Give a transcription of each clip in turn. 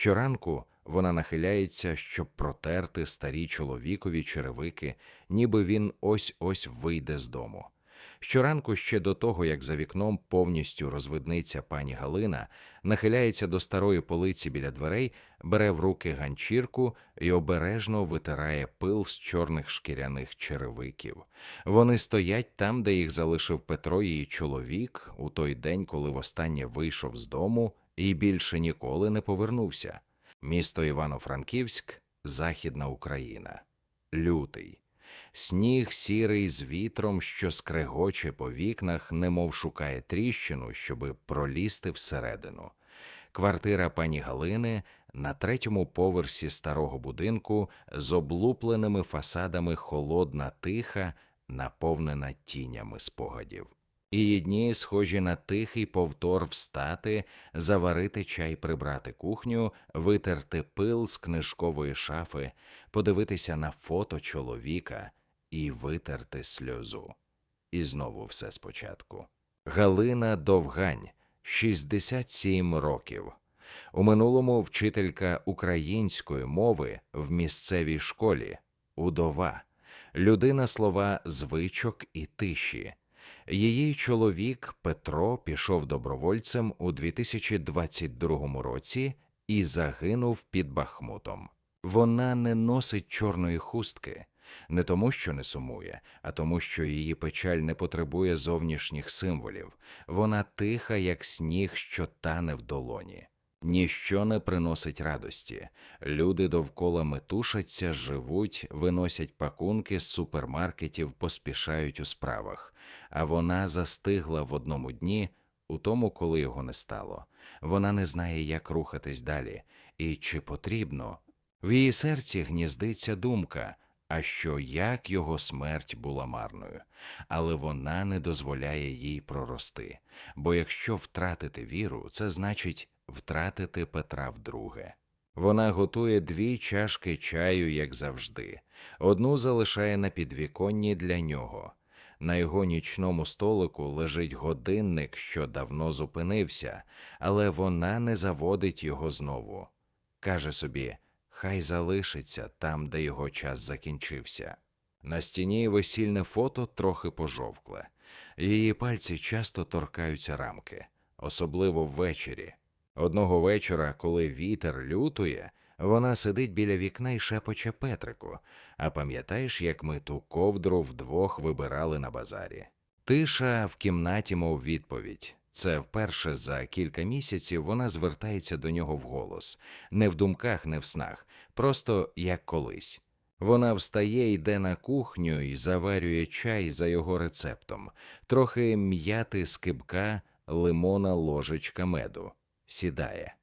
Щоранку вона нахиляється, щоб протерти старі чоловікові черевики, ніби він ось ось вийде з дому. Щоранку ще до того, як за вікном повністю розвидниться пані Галина, нахиляється до старої полиці біля дверей, бере в руки ганчірку і обережно витирає пил з чорних шкіряних черевиків. Вони стоять там, де їх залишив Петро її чоловік у той день, коли востаннє вийшов з дому і більше ніколи не повернувся. Місто Івано-Франківськ, Західна Україна. Лютий. Сніг сірий з вітром, що скрегоче по вікнах, немов шукає тріщину, щоби пролізти всередину. Квартира пані Галини на третьому поверсі старого будинку з облупленими фасадами холодна тиха, наповнена тінями спогадів. Її дні схожі на тихий повтор встати, заварити чай, прибрати кухню, витерти пил з книжкової шафи, подивитися на фото чоловіка і витерти сльозу. І знову все спочатку. Галина Довгань, 67 років. У минулому вчителька української мови в місцевій школі, удова, людина слова звичок і тиші. Її чоловік Петро пішов добровольцем у 2022 році і загинув під Бахмутом. Вона не носить чорної хустки, не тому, що не сумує, а тому, що її печаль не потребує зовнішніх символів. Вона тиха, як сніг, що тане в долоні. Ніщо не приносить радості. Люди довкола метушаться, живуть, виносять пакунки з супермаркетів, поспішають у справах. А вона застигла в одному дні, у тому, коли його не стало. Вона не знає, як рухатись далі, і чи потрібно. В її серці гніздиться думка, а що як його смерть була марною, але вона не дозволяє їй прорости. Бо якщо втратити віру, це значить втратити Петра вдруге. Вона готує дві чашки чаю, як завжди, одну залишає на підвіконні для нього. На його нічному столику лежить годинник, що давно зупинився, але вона не заводить його знову. Каже собі, хай залишиться там, де його час закінчився. На стіні весільне фото трохи пожовкле. Її пальці часто торкаються рамки, особливо ввечері. Одного вечора, коли вітер лютує, вона сидить біля вікна і шепоче Петрику. А пам'ятаєш, як ми ту ковдру вдвох вибирали на базарі? Тиша в кімнаті, мов відповідь. Це вперше за кілька місяців вона звертається до нього вголос, не в думках, не в снах, просто як колись. Вона встає, йде на кухню і заварює чай за його рецептом, трохи м'яти з кибка, лимона ложечка меду, сідає,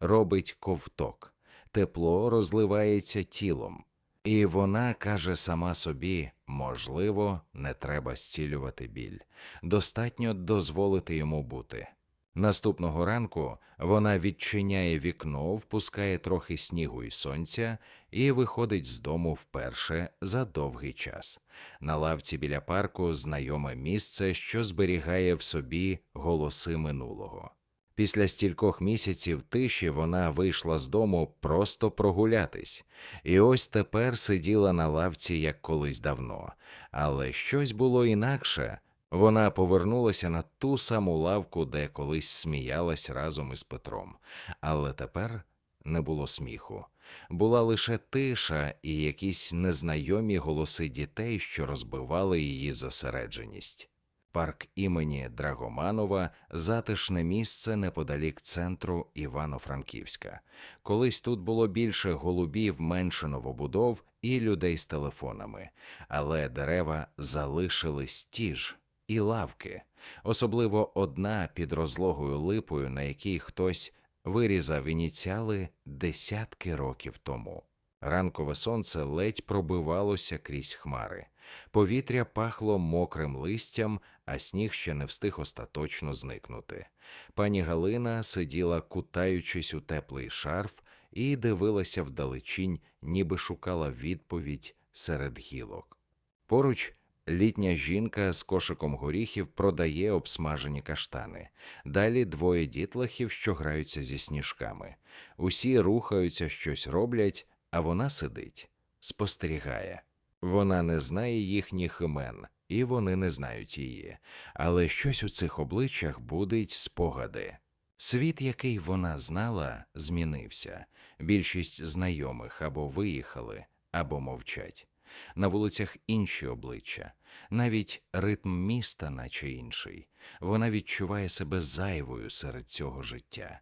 робить ковток, тепло розливається тілом. І вона каже сама собі: можливо, не треба зцілювати біль, достатньо дозволити йому бути. Наступного ранку вона відчиняє вікно, впускає трохи снігу і сонця і виходить з дому вперше за довгий час. На лавці біля парку знайоме місце, що зберігає в собі голоси минулого. Після стількох місяців тиші вона вийшла з дому просто прогулятись, і ось тепер сиділа на лавці як колись давно, але щось було інакше. Вона повернулася на ту саму лавку, де колись сміялась разом із Петром, але тепер не було сміху. Була лише тиша і якісь незнайомі голоси дітей, що розбивали її зосередженість. Парк імені Драгоманова затишне місце неподалік центру Івано-Франківська. Колись тут було більше голубів, менше новобудов і людей з телефонами, але дерева залишились ті ж і лавки, особливо одна під розлогою липою, на якій хтось вирізав ініціали десятки років тому. Ранкове сонце ледь пробивалося крізь хмари. Повітря пахло мокрим листям, а сніг ще не встиг остаточно зникнути. Пані Галина сиділа, кутаючись у теплий шарф, і дивилася вдалечінь, ніби шукала відповідь серед гілок. Поруч Літня жінка з кошиком горіхів продає обсмажені каштани. Далі двоє дітлахів, що граються зі сніжками. Усі рухаються, щось роблять, а вона сидить, спостерігає. Вона не знає їхніх імен, і вони не знають її. Але щось у цих обличчях будить спогади. Світ, який вона знала, змінився. Більшість знайомих або виїхали, або мовчать. На вулицях інші обличчя, навіть ритм міста, наче інший. Вона відчуває себе зайвою серед цього життя.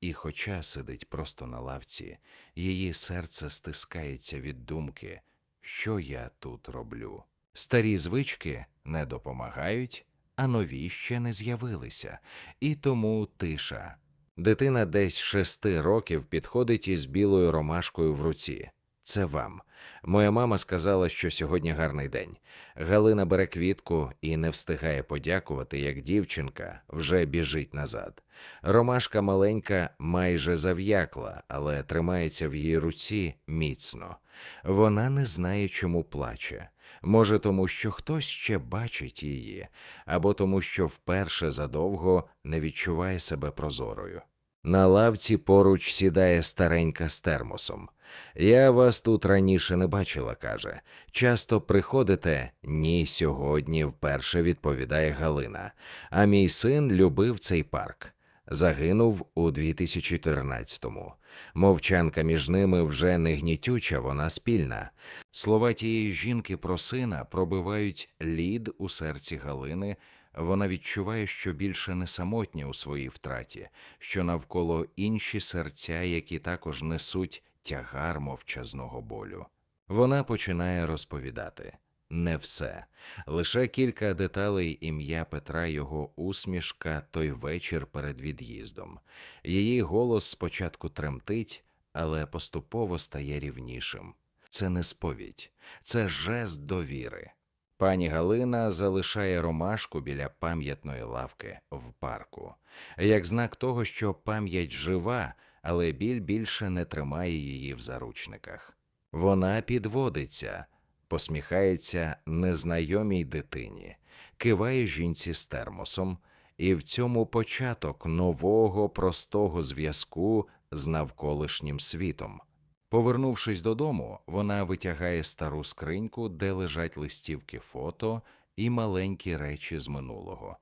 І, хоча сидить просто на лавці, її серце стискається від думки, що я тут роблю. Старі звички не допомагають, а нові ще не з'явилися, і тому тиша. Дитина десь шести років підходить із білою ромашкою в руці. Це вам. Моя мама сказала, що сьогодні гарний день. Галина бере квітку і не встигає подякувати, як дівчинка вже біжить назад. Ромашка маленька майже зав'якла, але тримається в її руці міцно. Вона не знає, чому плаче. Може, тому що хтось ще бачить її, або тому, що вперше задовго не відчуває себе прозорою. На лавці поруч сідає старенька з термосом. Я вас тут раніше не бачила, каже. Часто приходите? Ні, сьогодні вперше відповідає Галина. А мій син любив цей парк. Загинув у 2014-му. Мовчанка між ними вже не гнітюча, вона спільна. Слова тієї жінки про сина пробивають лід у серці Галини. Вона відчуває, що більше не самотня у своїй втраті, що навколо інші серця, які також несуть тягар мовчазного болю. Вона починає розповідати не все, лише кілька деталей ім'я Петра, його усмішка той вечір перед від'їздом. Її голос спочатку тремтить, але поступово стає рівнішим. Це не сповідь, це жест довіри. Пані Галина залишає ромашку біля пам'ятної лавки в парку, як знак того, що пам'ять жива, але біль більше не тримає її в заручниках. Вона підводиться, посміхається незнайомій дитині, киває жінці з термосом, і в цьому початок нового простого зв'язку з навколишнім світом. Повернувшись додому, вона витягає стару скриньку, де лежать листівки фото і маленькі речі з минулого,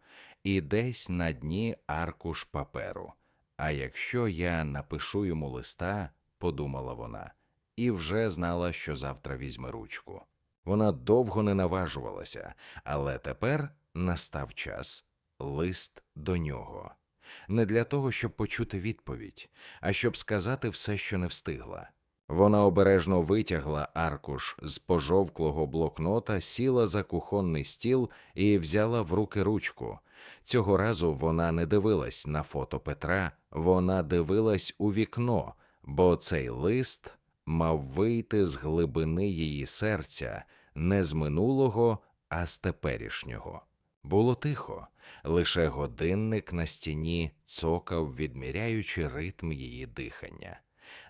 і десь на дні аркуш паперу. А якщо я напишу йому листа, подумала вона, і вже знала, що завтра візьме ручку. Вона довго не наважувалася, але тепер настав час лист до нього. Не для того, щоб почути відповідь, а щоб сказати все, що не встигла. Вона обережно витягла аркуш з пожовклого блокнота, сіла за кухонний стіл і взяла в руки ручку. Цього разу вона не дивилась на фото Петра, вона дивилась у вікно, бо цей лист мав вийти з глибини її серця не з минулого, а з теперішнього. Було тихо, лише годинник на стіні цокав, відміряючи ритм її дихання.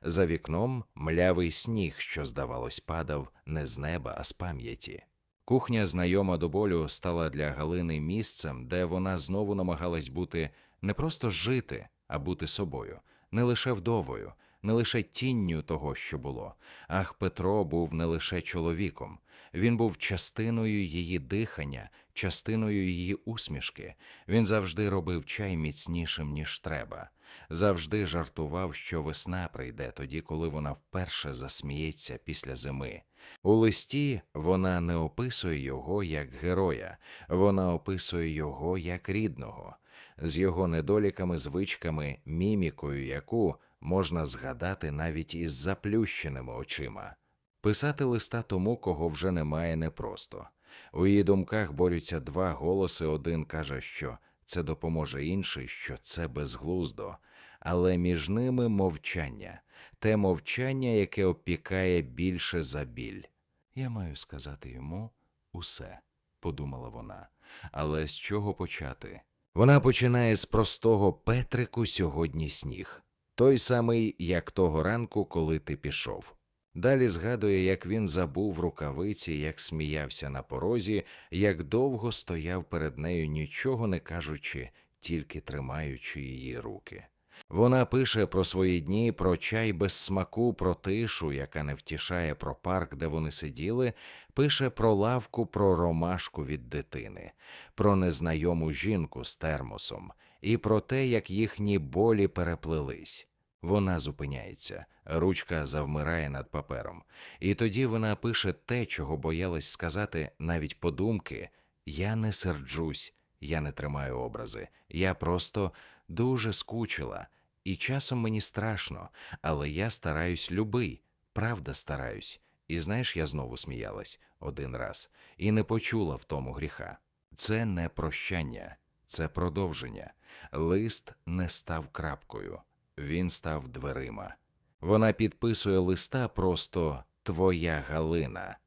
За вікном млявий сніг, що, здавалось, падав не з неба, а з пам'яті. Кухня, знайома до болю, стала для Галини місцем, де вона знову намагалась бути не просто жити, а бути собою, не лише вдовою, не лише тінню того, що було. Ах, Петро був не лише чоловіком, він був частиною її дихання, частиною її усмішки. Він завжди робив чай міцнішим, ніж треба, завжди жартував, що весна прийде тоді, коли вона вперше засміється після зими. У листі вона не описує його як героя, вона описує його як рідного, з його недоліками, звичками, мімікою, яку можна згадати навіть із заплющеними очима. Писати листа тому, кого вже немає, непросто. У її думках борються два голоси. Один каже, що це допоможе інший, що це безглуздо, але між ними мовчання, те мовчання, яке опікає більше за біль. Я маю сказати йому усе, подумала вона. Але з чого почати? Вона починає з простого Петрику сьогодні сніг, той самий, як того ранку, коли ти пішов. Далі згадує, як він забув рукавиці, як сміявся на порозі, як довго стояв перед нею, нічого не кажучи, тільки тримаючи її руки. Вона пише про свої дні, про чай без смаку, про тишу, яка не втішає, про парк, де вони сиділи, пише про лавку, про ромашку від дитини, про незнайому жінку з термосом і про те, як їхні болі переплелись. Вона зупиняється, ручка завмирає над папером, і тоді вона пише те, чого боялась сказати навіть подумки Я не серджусь, я не тримаю образи, я просто дуже скучила, і часом мені страшно, але я стараюсь любий, правда стараюсь. І знаєш, я знову сміялась один раз і не почула в тому гріха. Це не прощання, це продовження. Лист не став крапкою, він став дверима. Вона підписує листа просто Твоя Галина,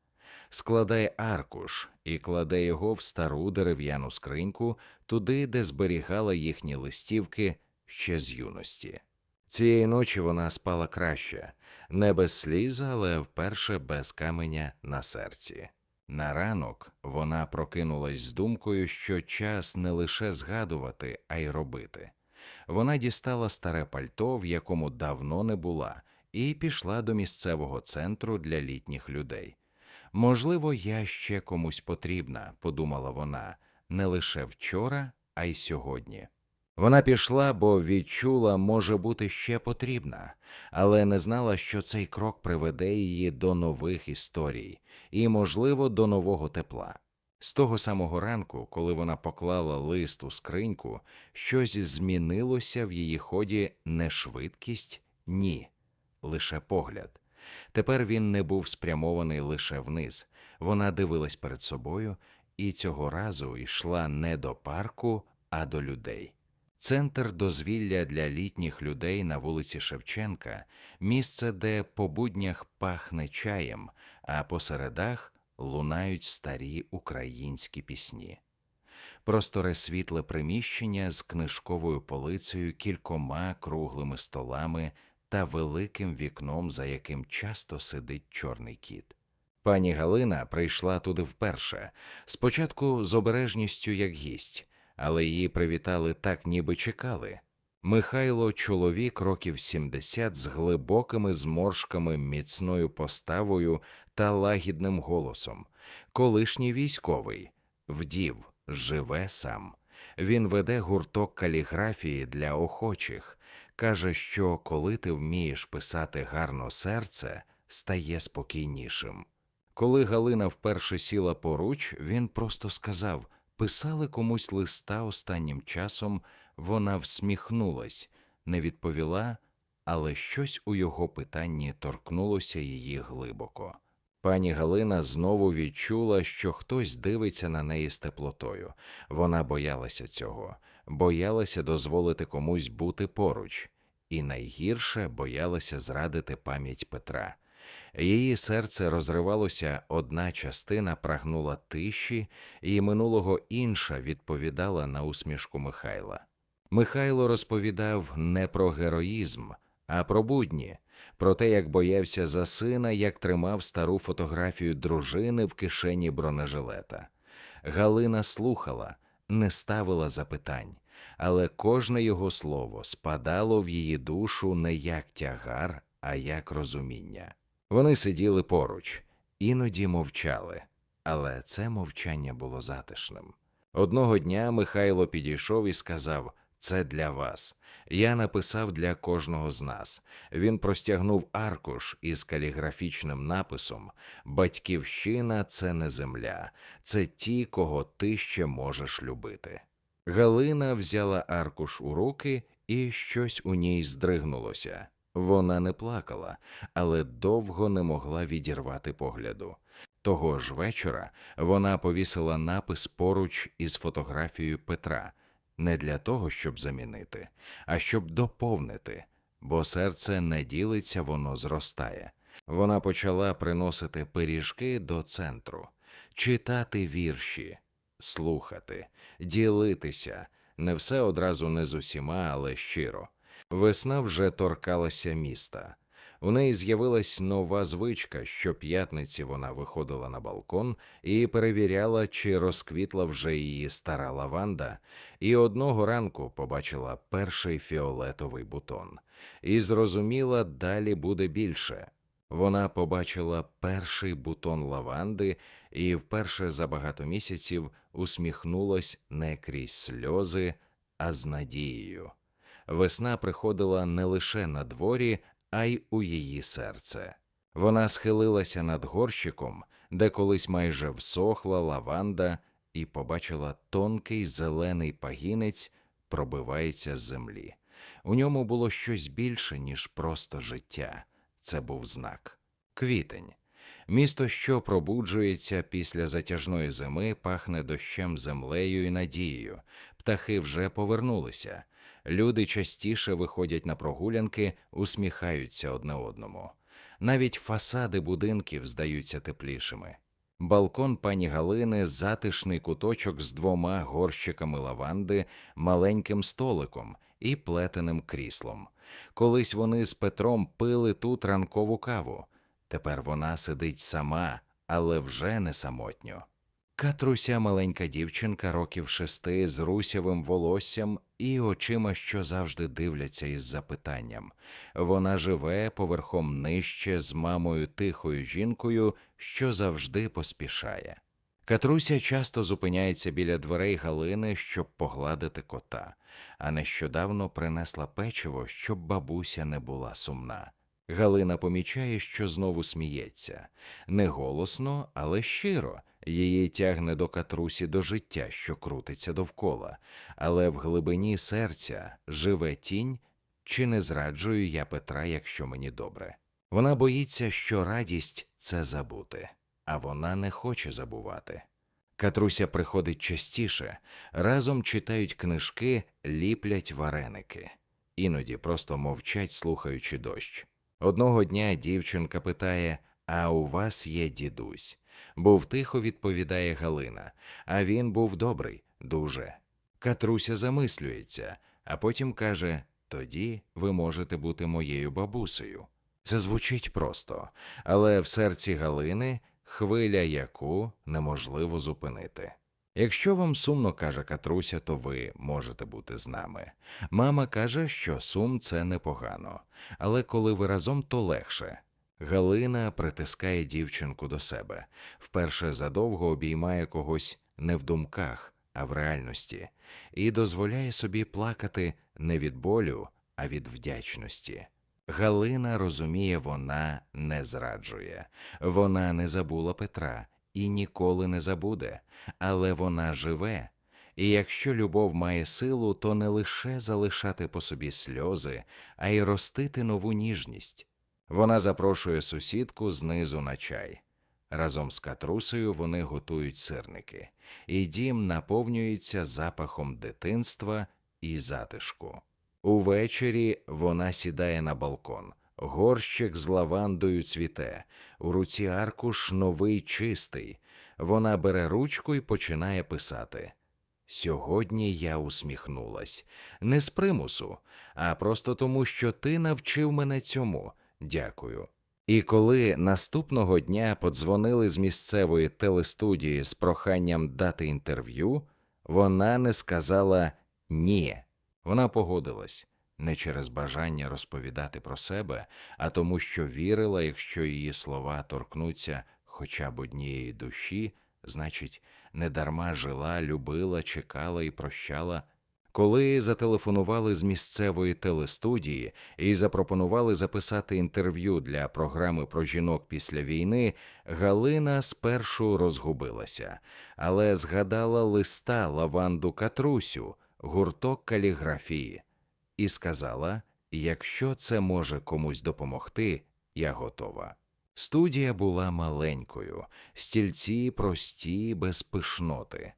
складає аркуш і кладе його в стару дерев'яну скриньку, туди, де зберігала їхні листівки ще з юності. Цієї ночі вона спала краще, не без сліз, але вперше без каменя на серці. На ранок вона прокинулась з думкою, що час не лише згадувати, а й робити. Вона дістала старе пальто, в якому давно не була, і пішла до місцевого центру для літніх людей. Можливо, я ще комусь потрібна, подумала вона, не лише вчора, а й сьогодні. Вона пішла, бо відчула, може бути ще потрібна, але не знала, що цей крок приведе її до нових історій і, можливо, до нового тепла. З того самого ранку, коли вона поклала лист у скриньку, щось змінилося в її ході не швидкість, ні, лише погляд. Тепер він не був спрямований лише вниз. Вона дивилась перед собою і цього разу йшла не до парку, а до людей. Центр дозвілля для літніх людей на вулиці Шевченка місце, де по буднях пахне чаєм, а по середах лунають старі українські пісні. Просторе світле приміщення з книжковою полицею, кількома круглими столами та великим вікном, за яким часто сидить чорний кіт. Пані Галина прийшла туди вперше, спочатку з обережністю як гість, але її привітали так, ніби чекали. Михайло чоловік років 70 з глибокими зморшками, міцною поставою та лагідним голосом, колишній військовий, вдів, живе сам. Він веде гурток каліграфії для охочих, каже, що коли ти вмієш писати гарно серце, стає спокійнішим. Коли Галина вперше сіла поруч, він просто сказав писали комусь листа останнім часом, вона всміхнулась, не відповіла, але щось у його питанні торкнулося її глибоко. Пані Галина знову відчула, що хтось дивиться на неї з теплотою. Вона боялася цього, боялася дозволити комусь бути поруч, і найгірше боялася зрадити пам'ять Петра. Її серце розривалося, одна частина прагнула тиші, і минулого інша відповідала на усмішку Михайла. Михайло розповідав не про героїзм, а про будні, про те, як боявся за сина, як тримав стару фотографію дружини в кишені бронежилета. Галина слухала, не ставила запитань, але кожне його слово спадало в її душу не як тягар, а як розуміння. Вони сиділи поруч, іноді мовчали, але це мовчання було затишним. Одного дня Михайло підійшов і сказав: Це для вас. Я написав для кожного з нас. Він простягнув аркуш із каліграфічним написом Батьківщина це не земля, це ті, кого ти ще можеш любити. Галина взяла аркуш у руки, і щось у ній здригнулося. Вона не плакала, але довго не могла відірвати погляду. Того ж вечора вона повісила напис поруч із фотографією Петра не для того, щоб замінити, а щоб доповнити, бо серце не ділиться, воно зростає. Вона почала приносити пиріжки до центру, читати вірші, слухати, ділитися, не все одразу не з усіма, але щиро. Весна вже торкалася міста. У неї з'явилась нова звичка. Щоп'ятниці вона виходила на балкон і перевіряла, чи розквітла вже її стара лаванда, і одного ранку побачила перший фіолетовий бутон і зрозуміла, далі буде більше. Вона побачила перший бутон лаванди і вперше за багато місяців усміхнулась не крізь сльози, а з надією. Весна приходила не лише на дворі, а й у її серце. Вона схилилася над горщиком, де колись майже всохла лаванда, і побачила тонкий зелений пагінець пробивається з землі. У ньому було щось більше, ніж просто життя. Це був знак. Квітень. Місто, що пробуджується після затяжної зими, пахне дощем, землею і надією. Птахи вже повернулися. Люди частіше виходять на прогулянки, усміхаються одне одному. Навіть фасади будинків здаються теплішими. Балкон пані Галини затишний куточок з двома горщиками лаванди, маленьким столиком і плетеним кріслом. Колись вони з Петром пили тут ранкову каву. Тепер вона сидить сама, але вже не самотньо. Катруся маленька дівчинка років шести з русявим волоссям і очима, що завжди дивляться із запитанням. Вона живе поверхом нижче з мамою тихою жінкою, що завжди поспішає. Катруся часто зупиняється біля дверей Галини, щоб погладити кота, а нещодавно принесла печиво, щоб бабуся не була сумна. Галина помічає, що знову сміється не голосно, але щиро. Її тягне до катрусі до життя, що крутиться довкола, але в глибині серця живе тінь, чи не зраджую я Петра, якщо мені добре. Вона боїться, що радість це забути, а вона не хоче забувати. Катруся приходить частіше, разом читають книжки, ліплять вареники, іноді просто мовчать, слухаючи дощ. Одного дня дівчинка питає: А у вас є дідусь? Був тихо, відповідає Галина, а він був добрий, дуже. Катруся замислюється, а потім каже: Тоді ви можете бути моєю бабусею. Це звучить просто, але в серці Галини хвиля, яку неможливо зупинити. Якщо вам сумно каже Катруся, то ви можете бути з нами. Мама каже, що сум це непогано, але коли ви разом, то легше. Галина притискає дівчинку до себе, вперше задовго обіймає когось не в думках, а в реальності, і дозволяє собі плакати не від болю, а від вдячності. Галина розуміє, вона не зраджує, вона не забула Петра і ніколи не забуде, але вона живе. І якщо любов має силу, то не лише залишати по собі сльози, а й ростити нову ніжність. Вона запрошує сусідку знизу на чай. Разом з катрусею вони готують сирники, і дім наповнюється запахом дитинства і затишку. Увечері вона сідає на балкон, горщик з лавандою цвіте, у руці аркуш новий чистий. Вона бере ручку і починає писати. Сьогодні я усміхнулась не з примусу, а просто тому, що ти навчив мене цьому. Дякую. І коли наступного дня подзвонили з місцевої телестудії з проханням дати інтерв'ю, вона не сказала ні. Вона погодилась не через бажання розповідати про себе, а тому, що вірила, якщо її слова торкнуться хоча б однієї душі, значить, недарма жила, любила, чекала і прощала. Коли зателефонували з місцевої телестудії і запропонували записати інтерв'ю для програми про жінок після війни, Галина спершу розгубилася, але згадала листа Лаванду Катрусю, гурток каліграфії, і сказала: якщо це може комусь допомогти, я готова. Студія була маленькою, стільці прості, без пишноти.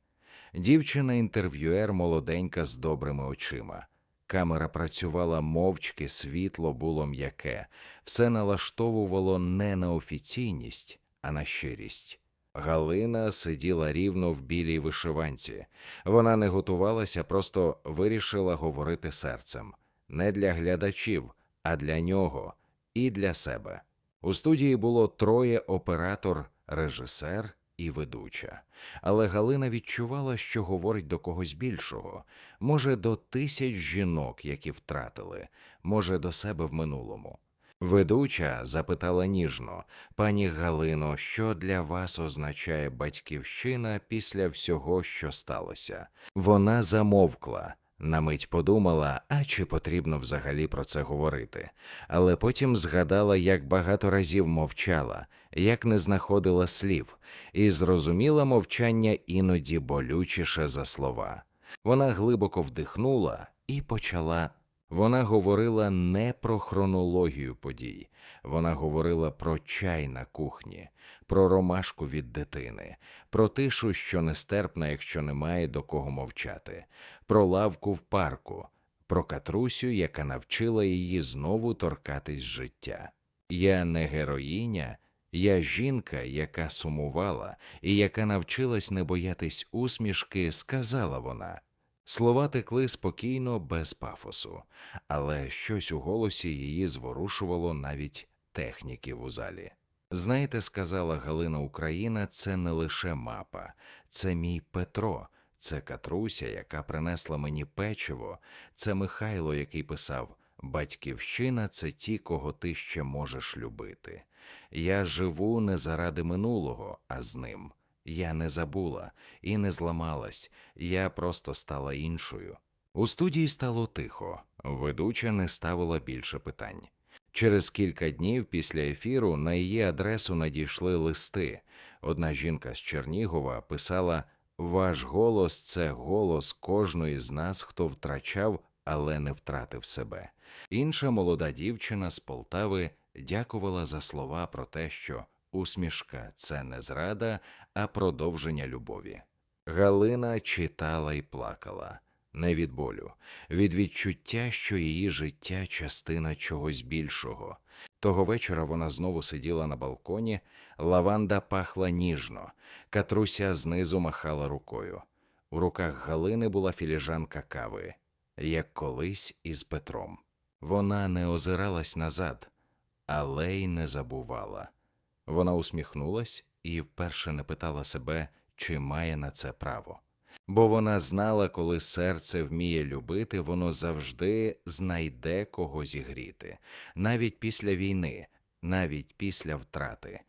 Дівчина-інтерв'юер молоденька з добрими очима. Камера працювала мовчки, світло було м'яке, все налаштовувало не на офіційність, а на щирість. Галина сиділа рівно в білій вишиванці. Вона не готувалася, просто вирішила говорити серцем не для глядачів, а для нього. і для себе. У студії було троє оператор, режисер і ведуча. Але Галина відчувала, що говорить до когось більшого, може, до тисяч жінок, які втратили, може, до себе в минулому. Ведуча запитала ніжно, пані Галино, що для вас означає батьківщина після всього, що сталося? Вона замовкла. На мить подумала, а чи потрібно взагалі про це говорити, але потім згадала, як багато разів мовчала, як не знаходила слів, і зрозуміла мовчання іноді болючіше за слова. Вона глибоко вдихнула і почала. Вона говорила не про хронологію подій, вона говорила про чай на кухні, про ромашку від дитини, про тишу, що нестерпна, якщо немає до кого мовчати, про лавку в парку, про катрусю, яка навчила її знову торкатись життя. Я не героїня, я жінка, яка сумувала і яка навчилась не боятись усмішки, сказала вона. Слова текли спокійно, без пафосу, але щось у голосі її зворушувало навіть техніків у залі. Знаєте, сказала Галина Україна, це не лише мапа, це мій Петро, це Катруся, яка принесла мені печиво, це Михайло, який писав Батьківщина це ті, кого ти ще можеш любити. Я живу не заради минулого, а з ним. Я не забула і не зламалась, я просто стала іншою. У студії стало тихо, ведуча не ставила більше питань. Через кілька днів після ефіру на її адресу надійшли листи. Одна жінка з Чернігова писала: Ваш голос це голос кожної з нас, хто втрачав, але не втратив себе. Інша молода дівчина з Полтави дякувала за слова про те, що усмішка це не зрада, а продовження любові. Галина читала і плакала не від болю, від відчуття, що її життя частина чогось більшого. Того вечора вона знову сиділа на балконі, лаванда пахла ніжно, катруся знизу махала рукою. У руках Галини була філіжанка кави, як колись із Петром. Вона не озиралась назад, але й не забувала. Вона усміхнулась і вперше не питала себе, чи має на це право. Бо вона знала, коли серце вміє любити, воно завжди знайде кого зігріти, навіть після війни, навіть після втрати.